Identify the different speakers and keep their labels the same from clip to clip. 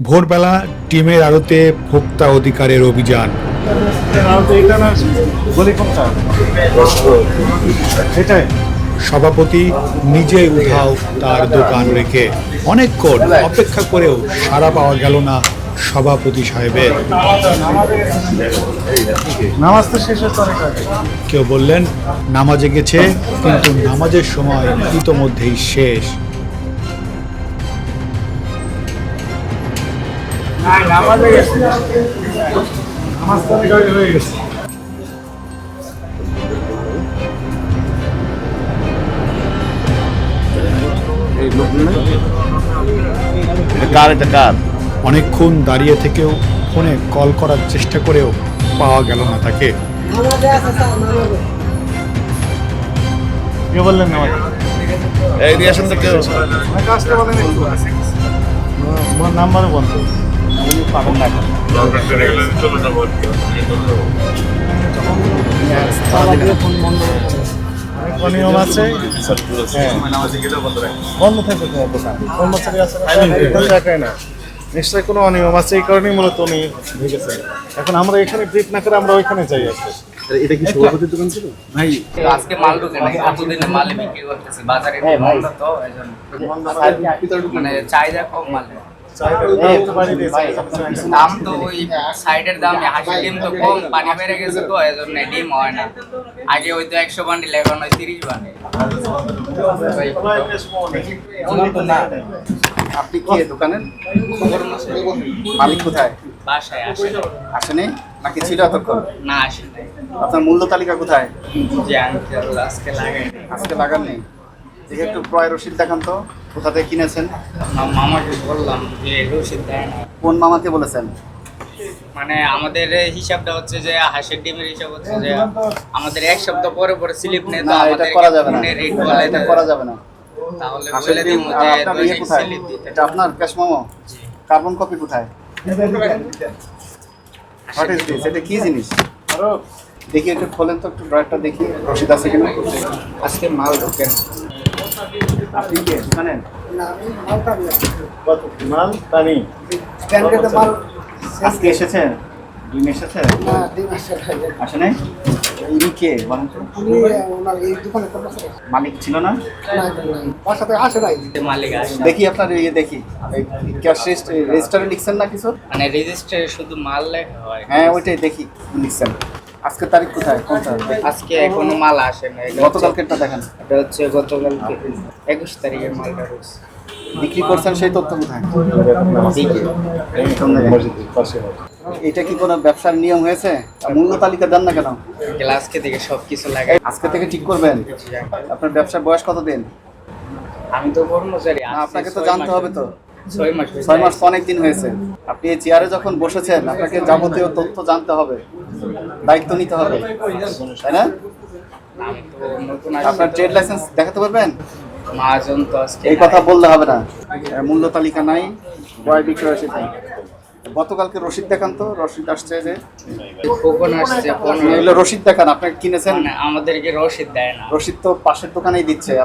Speaker 1: ভোরবেলা ডিমের আড়তে ভোক্তা অধিকারের অভিযান। সভাপতি নিজেই উধাও তার দোকান রেখে অনেকক্ষণ অপেক্ষা করেও সাড়া পাওয়া গেল না সভাপতি সাহেবের। কেউ বললেন নামাজে গেছে কিন্তু নামাজের সময় ইতোমধ্যেই শেষ।
Speaker 2: কার এটা কার?
Speaker 1: অনেকক্ষণ দাঁড়িয়ে থেকেও ফোনে কল করার চেষ্টা করেও পাওয়া গেল না তাকে।
Speaker 3: কে বললেন নামাজ
Speaker 2: এই দিয়ে আসেন তো কেউ।
Speaker 3: আমাকে আসতে বলেন একটু। আমার নাম্বারও বন্ধ। পাবেন না আছে? হ্যাঁ। বন্ধ থাকবে দোকান কর্মচারী আছে না, এখানে একাই না। নিশ্চয়ই কোনো অনিয়ম আছে এই কারণেই মূলত উনি ভেগেছেন। এখন আমরা এখানে ব্রিফ না করে আমরা ওইখানে যাই আসলে এটা কি সভাপতির দোকান ছিল? ভাই
Speaker 4: তো আজকে মাল ঢুকে নাই এতদিনে মাল বিক্রি করতেছি বাজারে তো মানে চাহিদা কম মালে দাম তো ওই সাইডের দাম হাসি ডিম তো কম পানি বেড়ে গেছে তো এজন্য ডিম হয় না। আগে ওই তো একশো বান্ডিল এখন ওই তিরিশ বান্ডিল।
Speaker 5: আপনি কি দোকানের মালিক কোথায়?
Speaker 4: বাসায় আসে
Speaker 5: আসেনি নাকি ছিল এতক্ষণ?
Speaker 4: না আসে
Speaker 5: আপনার মূল্য তালিকা কোথায়?
Speaker 4: যে আজকে লাগাই
Speaker 5: আজকে লাগাননি? দেখে একটু ক্রয় রসিদ দেখান তো। কোথা থেকে কিনেছেন
Speaker 4: মামাকে বললাম যে রসিদ দেয় না।
Speaker 5: কোন মামাকে বলেছেন?
Speaker 4: মানে আমাদের হিসাবটা হচ্ছে যে হাঁসের ডিমের হিসাব হচ্ছে যে আমাদের এক সপ্তাহ পরে পরে স্লিপ নেই তো
Speaker 5: না এটা
Speaker 4: আমাদের
Speaker 5: করা যাবে না।
Speaker 4: রেট
Speaker 5: না,
Speaker 4: বলে
Speaker 5: এটা করা যাবে না।
Speaker 4: তাহলে বলে
Speaker 5: আর
Speaker 4: যে
Speaker 5: আপনার ইয়ে কোথায়?
Speaker 4: স্লিপ দিতে।
Speaker 5: এটা আপনার ক্যাশ মামো? কার্বন কপি কোথায়? হোয়াট ইজ দিস এটা কি জিনিস? দেখি একটু খোলেন তো একটু ড্রয়ারটা দেখি। রসিদ আছে কিনা?
Speaker 4: আজকে মাল ঢোকেন
Speaker 5: আপনি কি? দোকানে
Speaker 3: মাল পানি
Speaker 5: আজকে এসেছেন? ডিম এসেছে? আসে নাই। ইনি কে? বলেন তো। মালিক ছিল না? দেখি আপনার ইয়ে দেখি। রেজিস্টারে লিখছেন না কিছু?
Speaker 4: মানে রেজিস্টারে শুধু মাল লেখা হয়।
Speaker 5: হ্যাঁ ওইটাই দেখি। লিখছেন। আজকে তারিখ কোথায়? কোনটা
Speaker 4: আজকে এখনও মাল আসে না
Speaker 5: গতকালকেরটা দেখেন।
Speaker 4: এটা হচ্ছে গতকালকে একুশ তারিখের মালটা রয়েছে।
Speaker 5: বিক্রি করছেন সেই তথ্য কোথায়? এটা কি কোনো ব্যবসার নিয়ম হয়েছে? মূল্য তালিকা দেন না কেন?
Speaker 4: গ্লাসকে থেকে সব কিছু লাগাই।
Speaker 5: আজকে থেকে ঠিক করবেন? আপনার ব্যবসার বয়স কত দিন
Speaker 4: আমি তো কর্মচারী
Speaker 5: আপনাকে তো জানতে হবে তো।
Speaker 4: ছয় মাস
Speaker 5: অনেক দিন হয়েছে। আপনি এই চেয়ারে যখন বসেছেন আপনাকে যাবতীয় তথ্য জানতে হবে দায়িত্ব নিতে হবে তাই না? আপনার ট্রেড লাইসেন্স দেখাতে পারবেন?
Speaker 4: মহাজন তো
Speaker 5: এই কথা বললে হবে না। মূল্য তালিকা নাই ক্রয় বিক্রয় নাই। গতকালকে রসিদ দেখান তো রসিদ আসছে যে।
Speaker 4: কখন আসছে
Speaker 5: এগুলো রসিদ দেখান আপনাকে কিনেছেন?
Speaker 4: মানে আমাদেরকে রসিদ দেয় না।
Speaker 5: রসিদ তো পাশের দোকানেই দিচ্ছে না।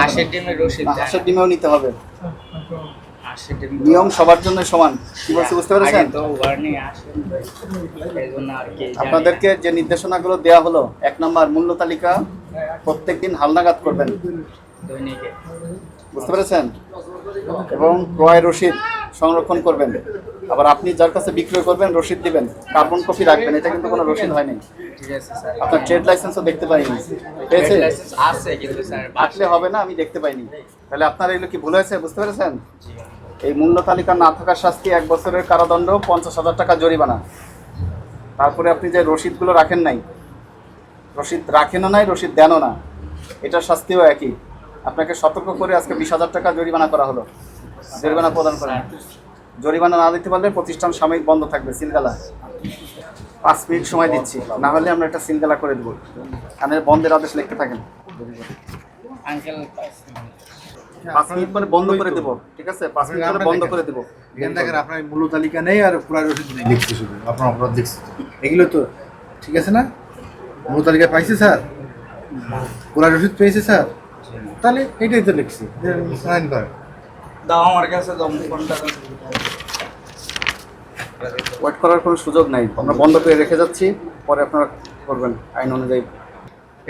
Speaker 4: হাঁসের ডিমের রসিদ
Speaker 5: হাঁসের ডিমেও নিতে হবে।
Speaker 4: ডিম
Speaker 5: নিয়ম সবার জন্য সমান। কি বলছি বুঝতে পেরেছেন। আপনাদেরকে যে নির্দেশনাগুলো দেওয়া হলো এক নম্বর মূল্য তালিকা প্রত্যেকদিন হালনাগাদ করবেন। বুঝতে পেরেছেন? এবং ক্রয় রসিদ সংরক্ষণ করবেন। আবার আপনি যার কাছে বিক্রয় করবেন রসিদ দিবেন। কার্বন কপি রাখবেন এটা কিন্তু কোনো রসিদ হয়নি আপনার ট্রেড লাইসেন্সও দেখতে পাইনি। পেয়েছে?
Speaker 4: কিন্তু
Speaker 5: হবে না আমি দেখতে পাইনি। তাহলে আপনার এগুলো কি ভুল হয়েছে বুঝতে পেরেছেন? এই মূল্য তালিকা না থাকার শাস্তি এক বছরের কারাদণ্ড, পঞ্চাশ হাজার টাকা জরিমানা। তারপরে আপনি যে রসিদগুলো রাখেন নাই, রসিদ রাখেনও নাই, রসিদ দেনও না, এটার শাস্তিও একই। আপনাকে সতর্ক করে আজকে বিশ হাজার টাকা জরিমানা করা হলো। জরিমানা প্রদান করেন। জরিমানা না দিতে পারলে প্রতিষ্ঠান সাময়িক বন্ধ থাকবে, সিলগালা। পাঁচ মিনিট সময় দিচ্ছি, না হলে আমরা একটা সিলগালা করে দেবো। কানের বন্ধের আদেশ লিখতে থাকেন।
Speaker 4: আঙ্কেল
Speaker 5: পাঁচ মিনিট পরে বন্ধ করে দেবো ঠিক আছে? পাঁচ মিনিট পরে বন্ধ করে দেবো।
Speaker 3: এখান দেখেন আপনার মূল্য তালিকা নেই আর পুরা রসিদ নেই। লিখছে শুধু আপনার অপরাধ লিখছে। এগুলো তো ঠিক আছে না? মূল্য তালিকা পাইছে স্যার? পুরা রসিদ পেয়েছে স্যার? তাহলে এটাই তো লিখছি। সাইন করেন
Speaker 4: দাও আমার কাছে দাও ফোনটা
Speaker 5: ওয়েট করার কোনো সুযোগ নাই। আমরা বন্ধ করে রেখে যাচ্ছি পরে আপনারা করবেন আইন অনুযায়ী।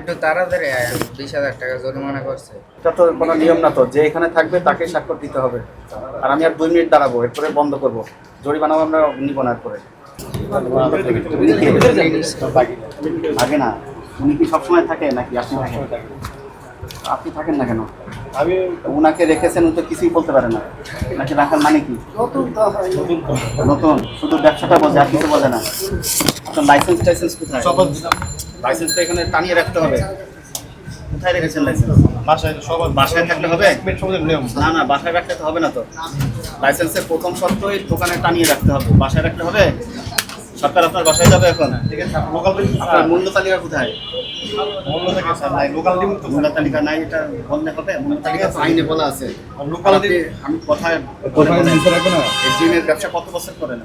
Speaker 4: একটু তাড়াতাড়ি আয় বিশ হাজার টাকা জরিমানা করছে।
Speaker 5: এটা তো কোনো নিয়ম না তো যে এখানে থাকবে তাকে স্বাক্ষর দিতে হবে। আর আমি আর দুই মিনিট দাঁড়াবো এরপরে বন্ধ করব। জরিমানাও আমরা নিব না এরপরে। উনি আগে না উনি কি সবসময় থাকে নাকি আপনি থাকেন? আপনি থাকেন না কেন?
Speaker 3: আমি
Speaker 5: উনাকে রেখেছেন উনি তো কিছুই বলতে পারে না। নাকি রাখার মানে কি? নতুন। শুধু ব্যবসাটা বোঝে আর কিছু বোঝে না। আপনার লাইসেন্স টাইসেন্স কোথায় লাইসেন্সটা এখানে টানিয়ে রাখতে হবে। কোথায় রেখেছেন লাইসেন্স
Speaker 3: বাসায় সবার
Speaker 5: বাসায় থাকলে হবে?
Speaker 3: সমাজের নিয়ম।
Speaker 5: না না বাসায় রাখতে তো হবে না তো। লাইসেন্সের প্রথম শর্তই দোকানে টানিয়ে রাখতে হবে। বাসায় রাখতে হবে? সরকার আপনার বাসায় যাবে এখন?
Speaker 3: ঠিক আছে লোকাল
Speaker 5: আপনার মূল্য তালিকা কোথায়?
Speaker 3: মূল্য থেকে স্যার নাই লোকাল ডিম তো।
Speaker 5: মূল্য তালিকা নাই এটা বললে হবে? মূল্য তালিকা আইনে বলা আছে।
Speaker 3: লোকাল
Speaker 5: আমি কথায় ডিমের ব্যবসা কত বছর করেন?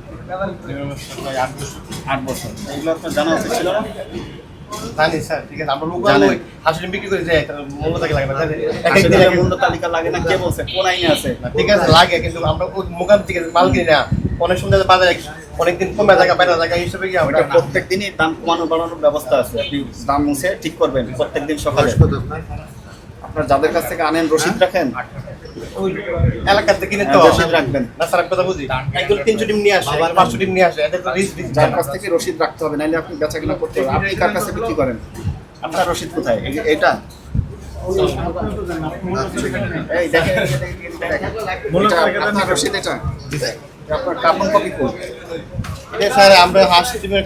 Speaker 5: আপনি? আট বছর। এগুলো আপনার জানা উচিত ছিল না?
Speaker 3: জানি স্যার ঠিক আছে আমরা লোকাল
Speaker 5: জানেন।
Speaker 3: হাঁস বিক্রি করে যাই মূল্য থাকে লাগে না এক এক
Speaker 5: আসলে মূল্য তালিকা লাগে না কে বলছে কোন আইনে আছে?
Speaker 3: ঠিক আছে লাগে কিন্তু আমরা ওই মোকাম থেকে মাল কিনি না। অনেক সময় বাজারে অনেকদিন কমে জায়গা বাইরে জায়গা হিসেবে কি আমরা
Speaker 5: প্রত্যেক দিনই দাম কমানো বাড়ানোর ব্যবস্থা আছে। আপনি দাম মুছে ঠিক করবেন প্রত্যেক দিন সকালে আপনার যাদের কাছ থেকে আনেন রসিদ রাখেন
Speaker 3: ওই থেকে কিনে তো
Speaker 5: রসিদ রাখবেন।
Speaker 3: না স্যার কথা বুঝি? একজন তিনশো ডিম নিয়ে আসে আবার পাঁচশো ডিম নিয়ে আসে এদের রিস্ক
Speaker 5: যার কাছ থেকে রসিদ রাখতে হবে নাহলে আপনি বেচা কিনা করতে হবে। আপনি কার কাছে বিক্রি করেন? আপনার রসিদ কোথায়? এটা। এই দেখেন, দেখেন। আপনার রসিদ এটা। আপনার কার্বন কপি কোড
Speaker 3: স্যার আমরা হাঁস ডিমের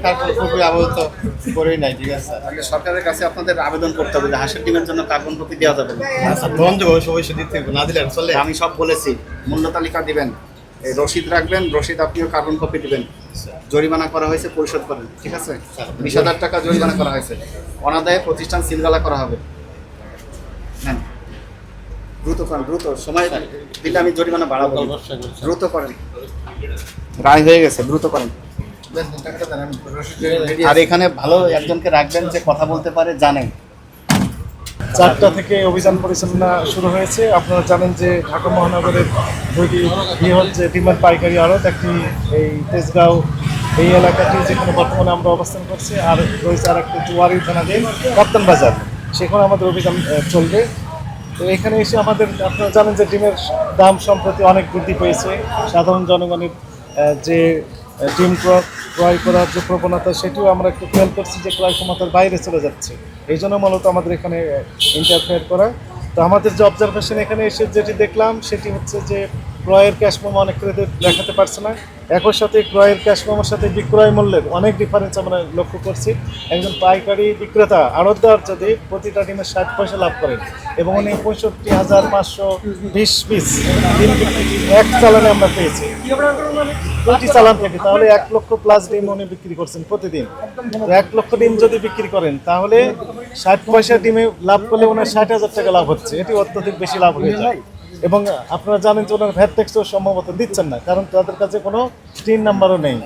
Speaker 3: করেই নাই ঠিক আছে? স্যার
Speaker 5: সরকারের কাছে আপনাদের আবেদন করতে হবে যে হাঁসের ডিমের জন্য কার্বন কপি দেওয়া যাবে
Speaker 3: বন্ধ দিতে না দিলে চলে।
Speaker 5: আমি সব বলেছি মূল্য তালিকা দিবেন এই রসিদ রাখবেন রসিদ আপনিও কার্বন কপি দিবেন। জরিমানা করা হয়েছে পরিশোধ করেন ঠিক আছে? বিশ হাজার টাকা জরিমানা করা হয়েছে। অনাদায়ে প্রতিষ্ঠান সিলগালা করা হবে। নেন। দ্রুত করেন দ্রুত সময় দিলে আমি জরিমানা বাড়াবো। দ্রুত করেন। রায় হয়ে গেছে দ্রুত করেন। আর এখানে ভালো একজনকে রাখবেন যে কথা বলতে পারে জানে
Speaker 3: চারটা থেকে অভিযান পরিচালনা শুরু হয়েছে। আপনারা জানেন যে ঢাকা মহানগরের দুইটি বৃহৎ যে ডিমান্ড পাইকারি আড়ত। একটি এই তেজগাঁও এই এলাকাটি যেখানে বর্তমানে আমরা অবস্থান করছি আর রয়েছে আর একটি জুয়ারি থানাধীন কাপ্তান বাজার। সেখানে আমাদের অভিযান চলবে। তো এখানে এসে আমাদের আপনারা জানেন যে ডিমের দাম সম্প্রতি অনেক বৃদ্ধি পেয়েছে। সাধারণ জনগণের যে ডিম ক্রয় ক্রয় করার যে প্রবণতা, সেটিও আমরা একটু খেয়াল করছি যে ক্রয় ক্ষমতার বাইরে চলে যাচ্ছে। এই জন্য মূলত আমাদের এখানে ইন্টারফেয়ার করা। তো আমাদের যে অবজারভেশন এখানে এসে যেটি দেখলাম, সেটি হচ্ছে যে ক্রয়ের ক্যাশ মোমো অনেক ক্রেতাদের দেখাতে পারছে না। একই সাথে ক্রয়ের ক্যাশ মোমোর সাথে বিক্রয় মূল্যের অনেক ডিফারেন্স আমরা লক্ষ্য করছি। একজন পাইকারি বিক্রেতা আড়তদার যদি প্রতিটা ডিমে ষাট পয়সা লাভ করেন এবং উনি পঁয়ষট্টি হাজার পাঁচশো বিশ পিস ডিম এক চালানে আমরা পেয়েছি। দুটি চালান থেকে, তাহলে এক লক্ষ প্লাস ডিম উনি বিক্রি করছেন প্রতিদিন। এক লক্ষ ডিম যদি বিক্রি করেন, তাহলে ষাট পয়সা ডিমে লাভ করলে ওনার ষাট হাজার টাকা লাভ হচ্ছে। এটি অত্যধিক বেশি লাভ হয়ে যায়। এবং আপনারা জানেন যে ওনার ভ্যাট ট্যাক্সও সম্ভবত দিচ্ছেন না, কারণ তাদের কাছে কোনো টিন নাম্বারও নেই।